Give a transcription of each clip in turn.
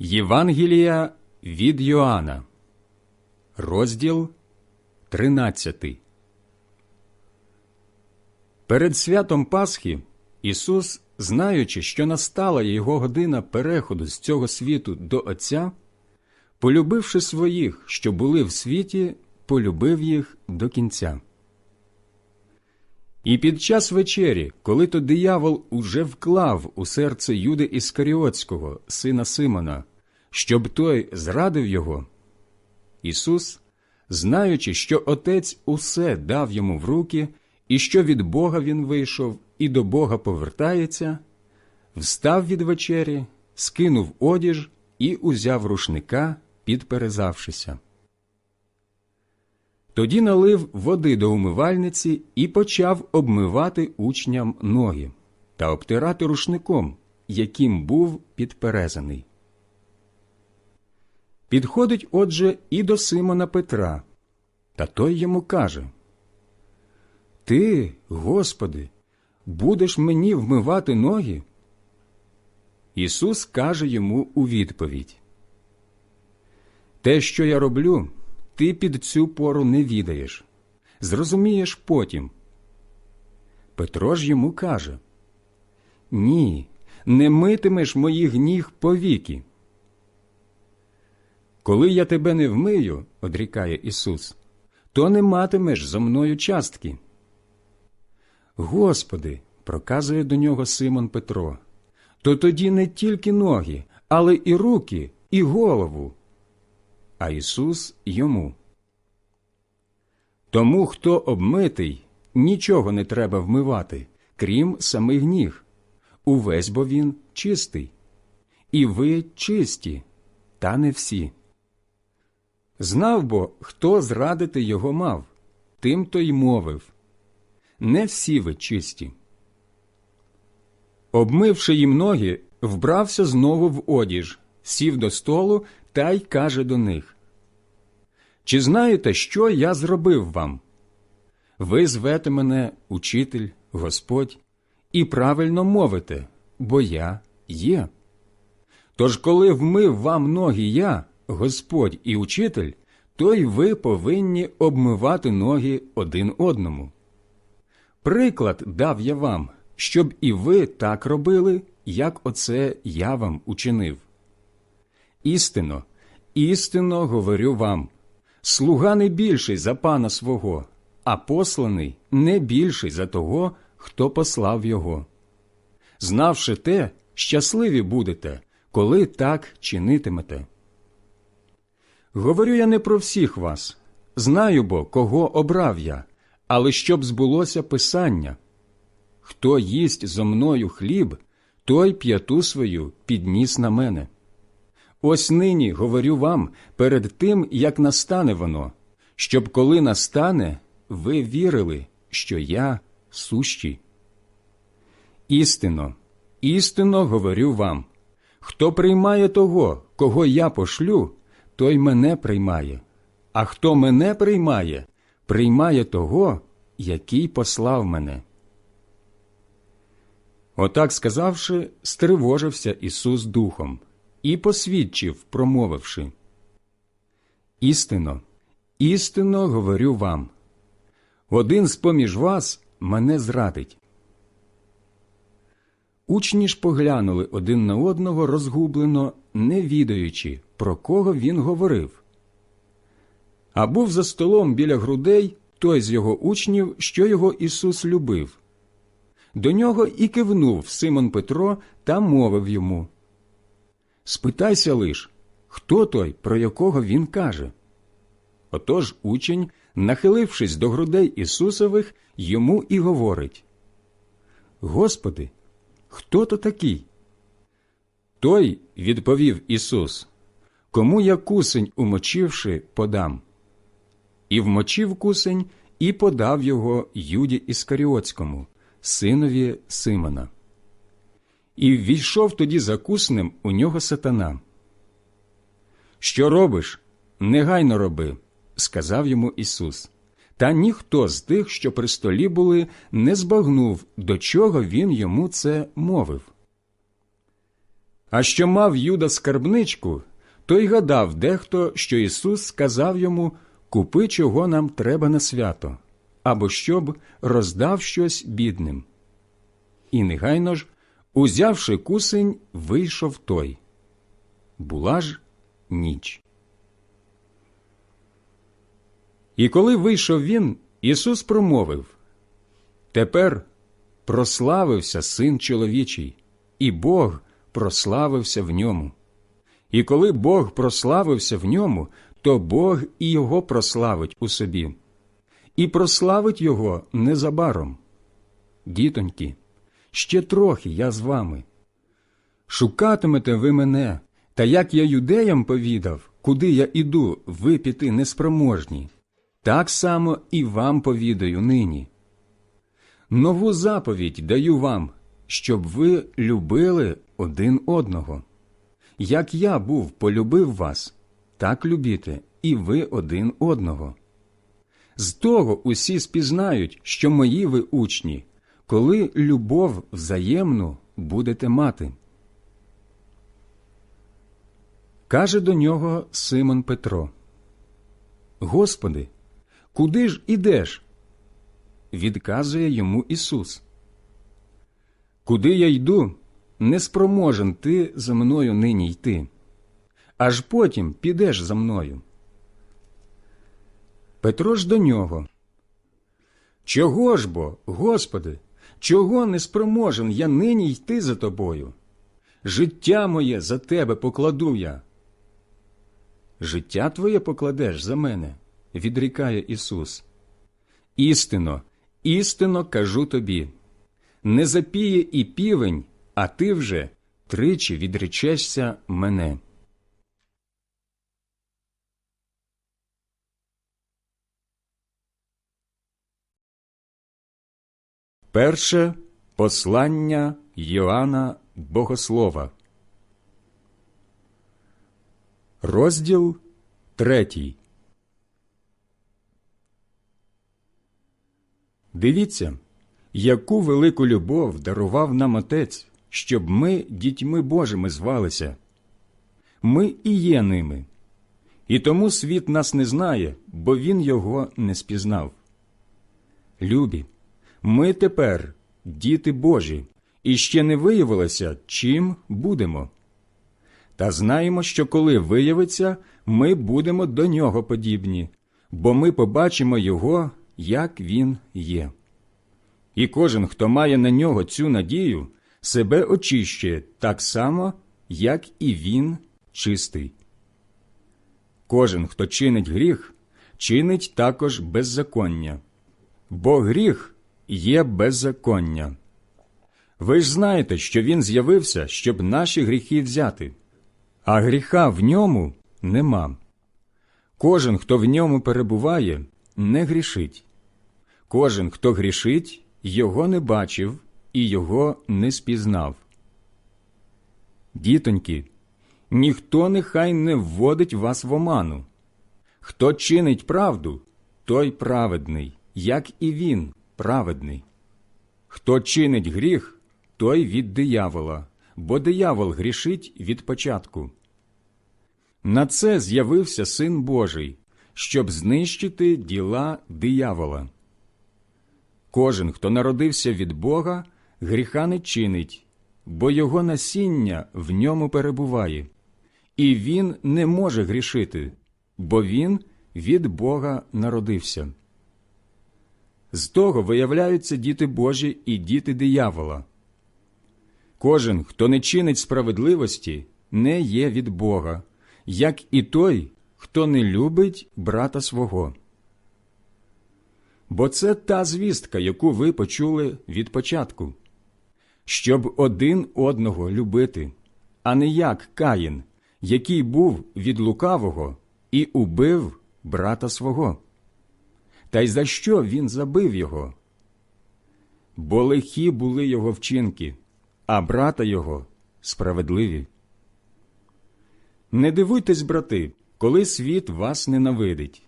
Євангелія від Йоанна, розділ 13. Перед святом Пасхи Ісус, знаючи, що настала його година переходу з цього світу до Отця, полюбивши своїх, що були в світі, полюбив їх до кінця. І під час вечері, коли то диявол уже вклав у серце Юди Іскаріотського, сина Симона, щоб той зрадив його, Ісус, знаючи, що Отець усе дав йому в руки, і що від Бога він вийшов і до Бога повертається, встав від вечері, скинув одіж і узяв рушника, підперезавшися. Тоді налив води до умивальниці і почав обмивати учням ноги та обтирати рушником, яким був підперезаний. Підходить, отже, і до Симона Петра, та той йому каже Ти, Господи, будеш мені вмивати ноги? Ісус каже йому у відповідь Те, що я роблю, ти під цю пору не відаєш. Зрозумієш потім. Петро ж йому каже Ні, не митимеш моїх ніг повіки. Коли я тебе не вмию, одрікає Ісус, то не матимеш зо мною частки. Господи, проказує до нього Симон Петро, то тоді не тільки ноги, але і руки, і голову. А Ісус йому. Тому, хто обмитий, нічого не треба вмивати, крім самих ніг. Увесь бо він чистий. І ви чисті, та не всі. Знав бо, хто зрадити його мав, тим то й мовив. Не всі ви чисті. Обмивши їм ноги, вбрався знову в одіж, сів до столу та й каже до них Чи знаєте, що я зробив вам? Ви звете мене учитель, Господь, і правильно мовите, бо я є. Тож, коли вмив вам ноги я, Господь і учитель, то й ви повинні обмивати ноги один одному. Приклад дав я вам, щоб і ви так робили, як оце я вам учинив. Істинно, істинно говорю вам слуга не більший за пана свого, а посланий не більший за того, хто послав його. Знавши те, щасливі будете, коли так чинитимете. Говорю я не про всіх вас, знаю бо, кого обрав я, але щоб збулося Писання. Хто їсть зо мною хліб, той п'яту свою підніс на мене. Ось нині говорю вам перед тим, як настане воно, щоб коли настане, ви вірили, що я сущий. Істинно, істинно говорю вам хто приймає того, кого я пошлю, той мене приймає, а хто мене приймає, приймає того, який послав мене. Отак сказавши, стривожився Ісус духом і посвідчив, промовивши Істинно, істинно говорю вам один з поміж вас мене зрадить. Учні ж поглянули один на одного розгублено, не відаючи, про кого він говорив. А був за столом біля грудей той з його учнів, що його Ісус любив. До нього і кивнув Симон Петро та мовив йому Спитайся лиш, хто той, про якого він каже. Отож учень, нахилившись до грудей Ісусових, йому і говорить Господи, хто то такий? Той, відповів Ісус, кому я кусень, умочивши, подам. І вмочив кусень, і подав його Юді Іскаріотському, синові Симона. І ввійшов тоді за куснем у нього сатана. Що робиш? Негайно роби, сказав йому Ісус. Та ніхто з тих, що при столі були, не збагнув, до чого він йому це мовив. А що мав Юда скарбничку, той гадав дехто, що Ісус сказав йому Купи, чого нам треба на свято, або щоб роздав щось бідним. І негайно ж, узявши кусень, вийшов той. Була ж ніч. І коли вийшов він, Ісус промовив Тепер прославився син чоловічий, і Бог прославився в ньому. І коли Бог прославився в ньому, то Бог і його прославить у собі, і прославить його незабаром. Дітоньки, ще трохи я з вами. Шукатимете ви мене, та як я юдеям повідав, куди я іду, ви піти неспроможні, так само і вам повідаю нині. Нову заповідь даю вам, щоб ви любили один одного. Як я був полюбив вас, так любіте і ви один одного. З того усі спізнають, що мої ви учні, коли любов взаємну будете мати. Каже до нього Симон Петро Господи, куди ж ідеш? Відказує йому Ісус. Куди я йду, не спроможен ти за мною нині йти, аж потім підеш за мною. Петро ж до нього. Чого ж бо, Господи, чого не спроможен я нині йти за тобою? Життя моє за тебе покладу я. Життя твоє покладеш за мене, відрікає Ісус. Істинно, істинно кажу тобі не запіє і півень, а ти вже тричі відречешся мене. Перше послання Йоанна Богослова. Розділ третій. Дивіться, яку велику любов дарував нам Отець, щоб ми дітьми Божими звалися. Ми і є ними. І тому світ нас не знає, бо він його не спізнав. Любі, ми тепер діти Божі, і ще не виявилося, чим будемо. Та знаємо, що коли виявиться, ми будемо до нього подібні, бо ми побачимо його, як він є. І кожен, хто має на нього цю надію, себе очищує так само, як і він чистий. Кожен, хто чинить гріх, чинить також беззаконня, бо гріх є беззаконня. Ви ж знаєте, що він з'явився, щоб наші гріхи взяти, а гріха в ньому нема. Кожен, хто в ньому перебуває, не грішить. Кожен, хто грішить, його не бачив і його не спізнав. Дітоньки, ніхто нехай не вводить вас в оману. Хто чинить правду, той праведний, як і він праведний. Хто чинить гріх, той від диявола, бо диявол грішить від початку. На це з'явився Син Божий, щоб знищити діла диявола. Кожен, хто народився від Бога, гріха не чинить, бо його насіння в ньому перебуває, і він не може грішити, бо він від Бога народився. З того виявляються діти Божі і діти диявола. Кожен, хто не чинить справедливості, не є від Бога, як і той, хто не любить брата свого. Бо це та звістка, яку ви почули від початку, щоб один одного любити, а не як Каїн, який був від лукавого і убив брата свого. Та й за що він забив його? Бо лихі були його вчинки, а брата його справедливі. Не дивуйтесь, брати, коли світ вас ненавидить.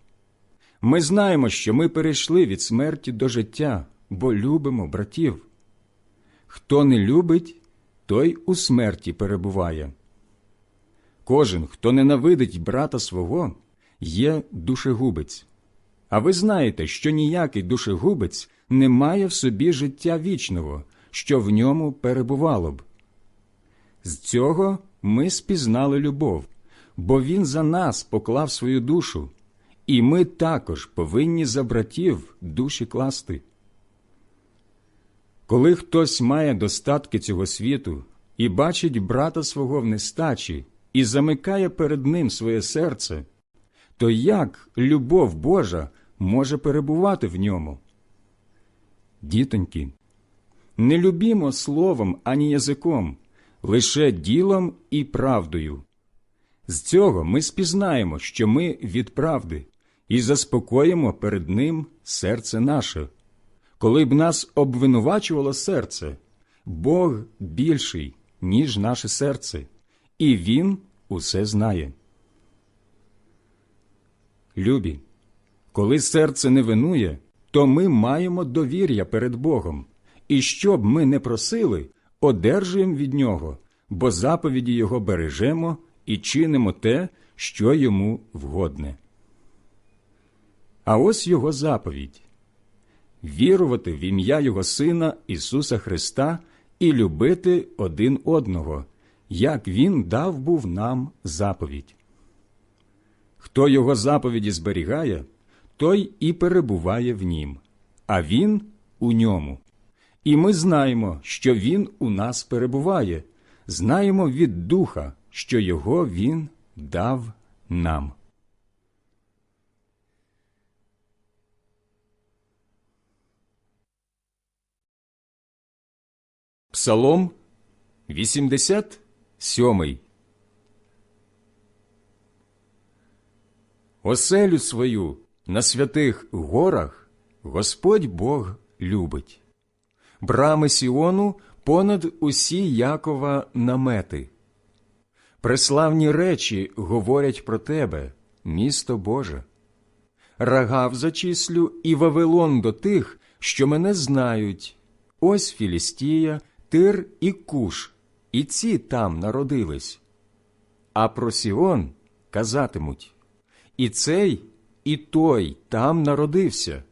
Ми знаємо, що ми перейшли від смерті до життя, бо любимо братів. Хто не любить, той у смерті перебуває. Кожен, хто ненавидить брата свого, є душегубець. А ви знаєте, що ніякий душегубець не має в собі життя вічного, що в ньому перебувало б. З цього ми спізнали любов, бо він за нас поклав свою душу, і ми також повинні за братів душі класти. Коли хтось має достатки цього світу і бачить брата свого в нестачі і замикає перед ним своє серце, то як любов Божа може перебувати в ньому? Дітоньки, не любімо словом ані язиком, лише ділом і правдою. З цього ми спізнаємо, що ми від правди, і заспокоїмо перед Ним серце наше. Коли б нас обвинувачувало серце, Бог більший, ніж наше серце, і Він усе знає. Любі, коли серце не винує, то ми маємо довір'я перед Богом, і що б ми не просили, одержуємо від Нього, бо заповіді Його бережемо і чинимо те, що йому вгодне. А ось Його заповідь вірувати в ім'я Його Сина Ісуса Христа і любити один одного, як Він дав був нам заповідь. Хто Його заповіді зберігає, той і перебуває в нім, а Він у ньому. І ми знаємо, що Він у нас перебуває, знаємо від Духа, що Його Він дав нам. Псалом 87 Оселю свою на святих горах Господь Бог любить. Брами Сіону понад усі Якова намети. Преславні речі говорять про тебе, місто Боже. Рагав зачислю і Вавилон до тих, що мене знають. Ось Філістія, Тир і Куш, і ці там народились. А про Сіон казатимуть і цей, і той там народився,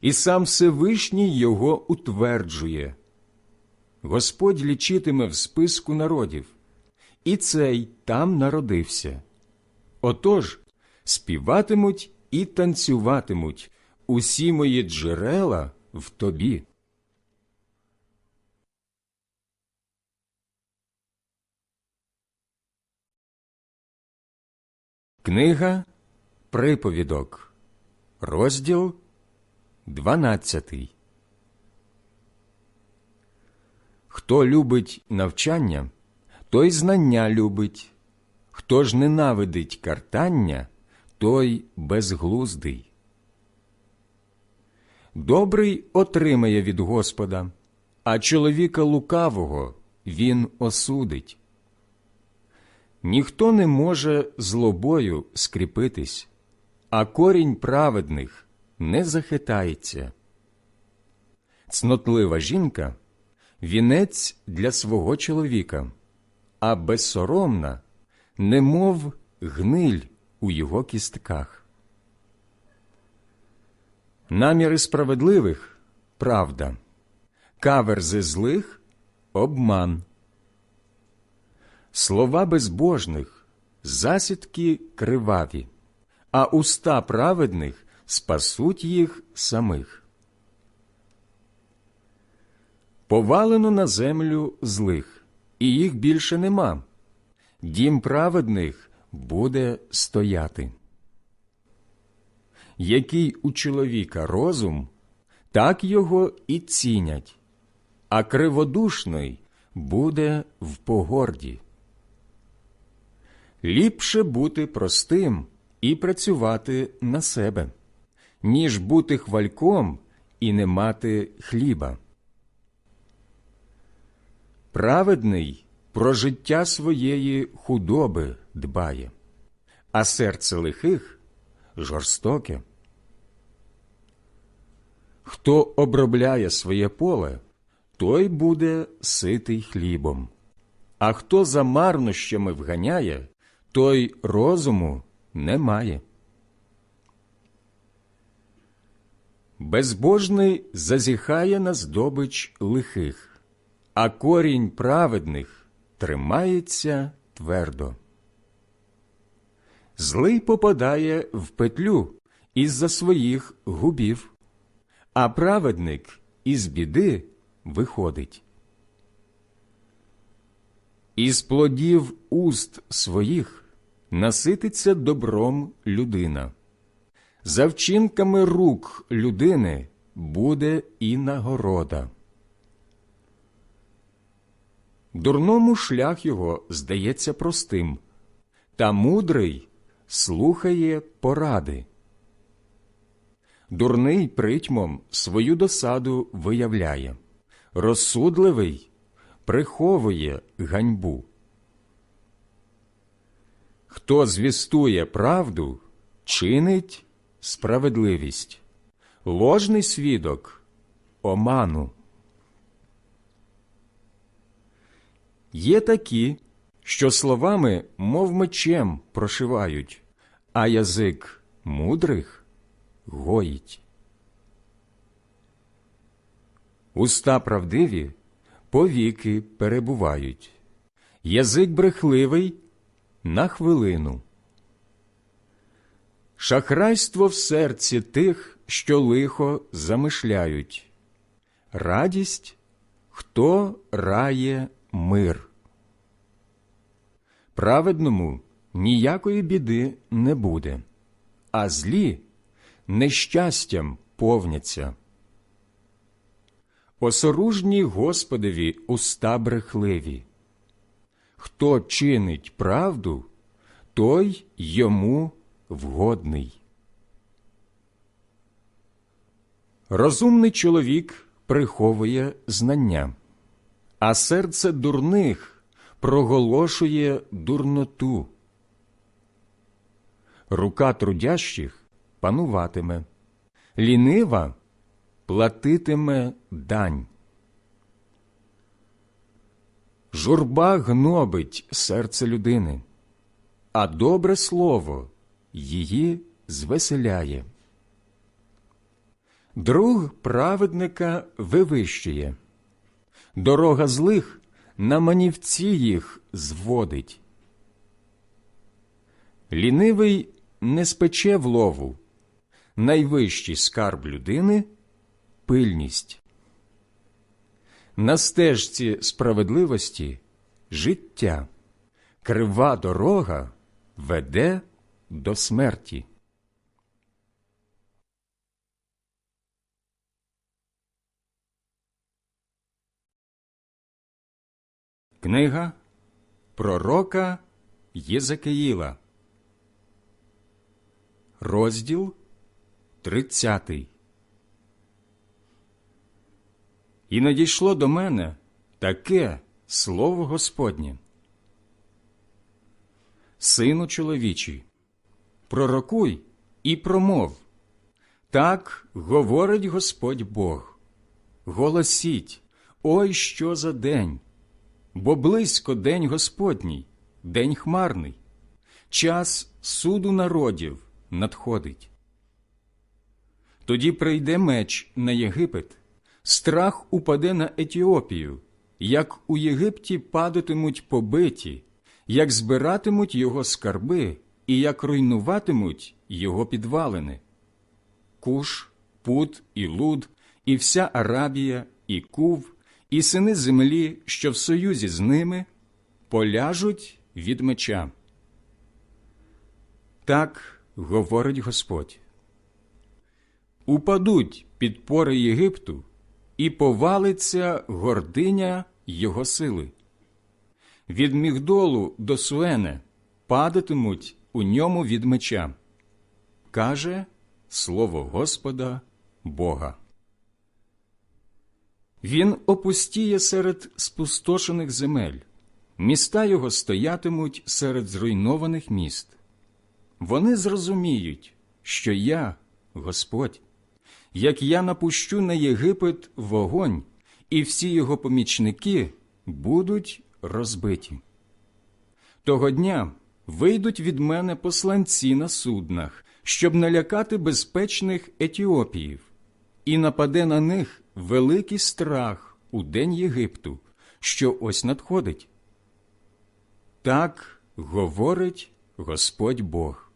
і сам Всевишній його утверджує. Господь лічитиме в списку народів, і цей там народився. Отож співатимуть і танцюватимуть усі мої джерела в тобі. Книга Приповідок, розділ 12 Хто любить навчання, той знання любить, хто ж ненавидить картання, той безглуздий. Добрий отримає від Господа, а чоловіка лукавого він осудить. Ніхто не може злобою скріпитись, а корінь праведних не захитається. Цнотлива жінка вінець для свого чоловіка, а безсоромна, немов гниль у його кістках. Наміри справедливих правда, каверзи злих обман. Слова безбожних, засідки криваві, а уста праведних спасуть їх самих. Повалено на землю злих, і їх більше нема. Дім праведних буде стояти. Який у чоловіка розум, так його і цінять, а криводушний буде в погорді. Ліпше бути простим і працювати на себе, ніж бути хвальком і не мати хліба. Праведний про життя своєї худоби дбає, а серце лихих жорстоке. Хто обробляє своє поле, той буде ситий хлібом, а хто за марнощами вганяє, той розуму не має. Безбожний зазіхає на здобич лихих, а корінь праведних тримається твердо. Злий попадає в петлю із-за своїх губів, а праведник із біди виходить. Із плодів уст своїх насититься добром людина. За вчинками рук людини буде і нагорода. Дурному шлях його здається простим, та мудрий слухає поради. Дурний притьмом свою досаду виявляє, розсудливий приховує ганьбу. Хто звістує правду, чинить справедливість, ложний свідок оману. Є такі, що словами, мов мечем, прошивають, а язик мудрих гоїть. Уста правдиві повіки перебувають, язик брехливий на хвилину. Шахрайство в серці тих, що лихо замишляють, радість, хто рає мир. Праведному ніякої біди не буде, а злі нещастям повняться. Осоружні Господові уста брехливі. Хто чинить правду, той йому вгодний. Розумний чоловік приховує знання, а серце дурних проголошує дурноту. Рука трудящих пануватиме, лінива платитиме дань. Журба гнобить серце людини, а добре слово її звеселяє. Друг праведника вивищує, дорога злих на манівці їх зводить. Лінивий не спече в лову, найвищий скарб людини пильність. На стежці справедливості життя, крива дорога веде до смерті. Книга Пророка Єзекиїла. Розділ тридцятий І надійшло до мене таке слово Господнє. Сину чоловічий, пророкуй і промов. Так говорить Господь Бог. Голосіть, ой що за день! Бо близько день Господній, день хмарний, час суду народів надходить. Тоді прийде меч на Єгипет, страх упаде на Етіопію, як у Єгипті падатимуть побиті, як збиратимуть його скарби і як руйнуватимуть його підвалини. Куш, Пут і Луд, і вся Арабія, і Кув, і сини землі, що в союзі з ними, поляжуть від меча. Так говорить Господь. Упадуть підпори Єгипту, і повалиться гординя його сили. Від Мігдолу до Суене падатимуть у ньому від меча. Каже слово Господа Бога. Він опустіє серед спустошених земель, міста його стоятимуть серед зруйнованих міст. Вони зрозуміють, що я, Господь, як я напущу на Єгипет вогонь, і всі його помічники будуть розбиті. Того дня вийдуть від мене посланці на суднах, щоб налякати безпечних етіопіїв, і нападе на них великий страх у день Єгипту, що ось надходить. Так говорить Господь Бог.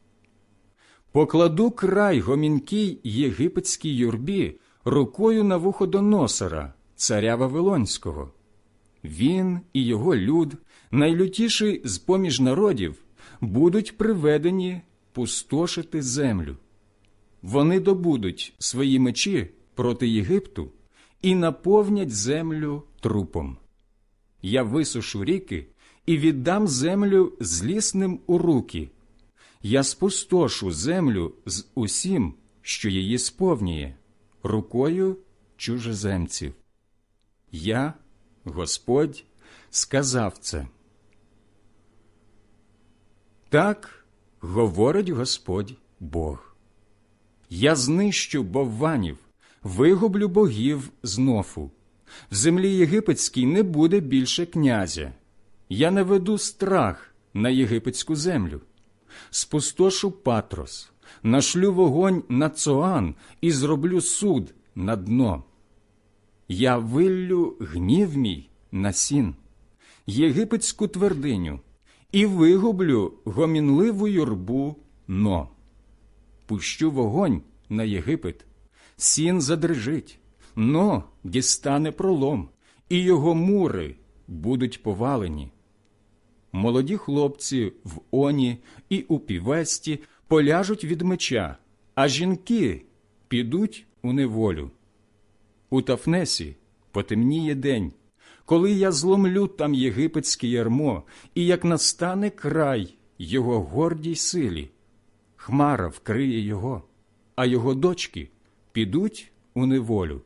Покладу край гомінкій єгипетській юрбі рукою на вухо вуходоносора, царя Вавилонського. Він і його люд, найлютіший з поміж народів, будуть приведені пустошити землю. Вони добудуть свої мечі проти Єгипту і наповнять землю трупом. Я висушу ріки і віддам землю злісним у руки. Я спустошу землю з усім, що її сповнює, рукою чужеземців. Я, Господь, сказав це. Так говорить Господь Бог. Я знищу бовванів, вигублю богів з Нофу. В землі єгипетській не буде більше князя. Я наведу страх на єгипетську землю. Спустошу патрос, нашлю вогонь на Цоан і зроблю суд на дно. Я виллю гнів мій на сін, єгипетську твердиню, і вигублю гомінливу юрбу но. Пущу вогонь на Єгипет, сін задрижить, но дістане пролом, і його мури будуть повалені. Молоді хлопці в Оні і у Півесті поляжуть від меча, а жінки підуть у неволю. У Тафнесі потемніє день, коли я зломлю там єгипетське ярмо, і як настане край його гордій силі, хмара вкриє його, а його дочки підуть у неволю.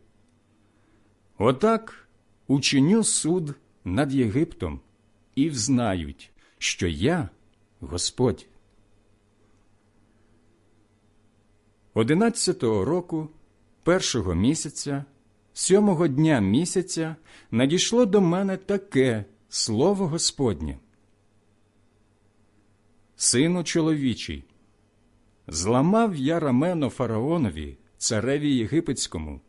Отак учиню суд над Єгиптом і взнають, що я Господь. Одинадцятого року, першого місяця, сьомого дня місяця надійшло до мене таке слово Господнє. Сину чоловічий, зламав я рамено фараонові, цареві єгипетському,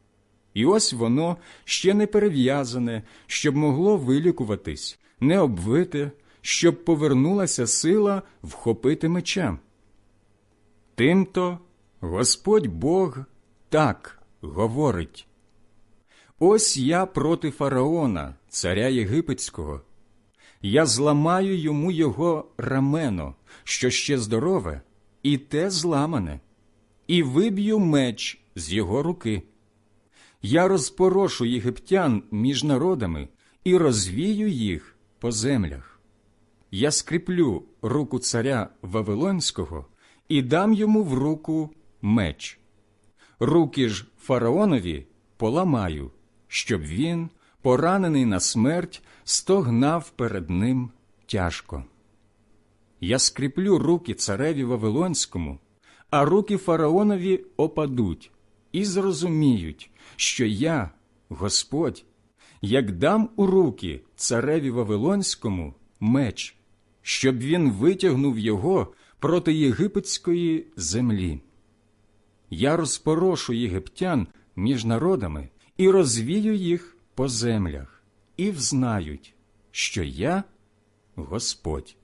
і ось воно ще не перев'язане, щоб могло вилікуватись, не обвите, щоб повернулася сила вхопити меча. Тимто Господь Бог так говорить. Ось я проти фараона, царя єгипетського. Я зламаю йому його рамено, що ще здорове, і те зламане, і виб'ю меч з його руки. Я розпорошу єгиптян між народами і розвію їх по землях. Я скріплю руку царя Вавилонського і дам йому в руку меч. Руки ж фараонові поламаю, щоб він, поранений на смерть, стогнав перед ним тяжко. Я скріплю руки цареві Вавилонському, а руки фараонові опадуть і зрозуміють, що я, Господь, як дам у руки цареві Вавилонському меч, щоб він витягнув його проти єгипетської землі. Я розпорошу єгиптян між народами і розвію їх по землях, і взнають, що я Господь.